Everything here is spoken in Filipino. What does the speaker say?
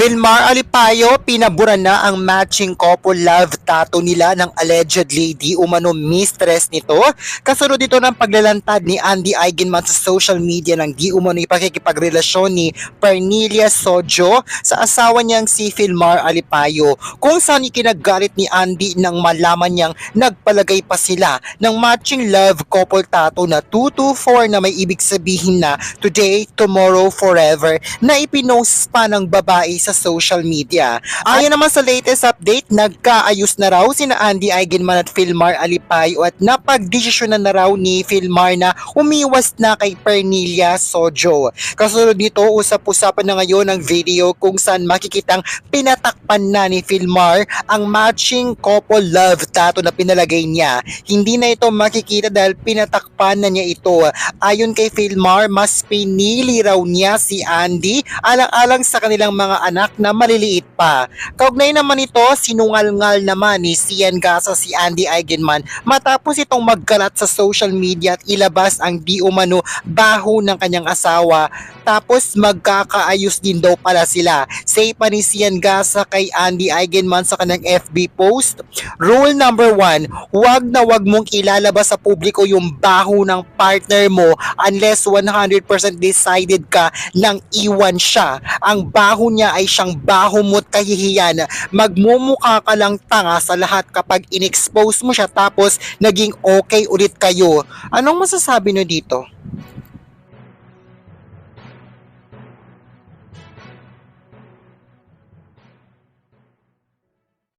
Filmar Alipayo, pinabura na ang matching couple love tattoo nila ng allegedly di umano mistress nito. Kasunod dito ng paglalantad ni Andy Eigenman sa social media ng di umano ipakikipagrelasyon ni Pernilia Sojo sa asawa niyang si Filmar Alipayo. Kung saan ikinagalit ni Andy nang malaman niyang nagpalagay pa sila ng matching love couple tattoo na 224 na may ibig sabihin na today, tomorrow, forever na ipinost pa ng babae sa social media. Ayon naman sa latest update, nagkaayos na raw sina Andy Eigenman at Filmar Alipayo at napagdesisyonan na raw ni Filmar na umiwas na kay Pernilia Sojo. Kasunod nito, usap-usapan na ngayon ang video kung saan makikitang pinatakpan na ni Filmar ang matching couple love tattoo na pinalagay niya. Hindi na ito makikita dahil pinatakpan na niya ito. Ayon kay Filmar, mas pinili raw niya si Andy alang-alang sa kanilang mga anak na maliliit pa. Kaugnay naman ito, sinungal-ngal naman ni Sian Gasa si Andy Eigenman matapos itong magkalat sa social media at ilabas ang di umano baho ng kanyang asawa tapos magkakaayos din daw pala sila. Say pa ni Sian Gasa kay Andy Eigenman sa kanyang FB post, Rule number one, wag na wag mong ilalabas sa publiko yung baho ng partner mo unless 100% decided ka nang iwan siya. Ang baho niya ay siyang baho mo't kahihiyan. Magmumukha ka lang tanga sa lahat kapag inexpose mo siya tapos naging okay ulit kayo. Anong masasabi nyo dito?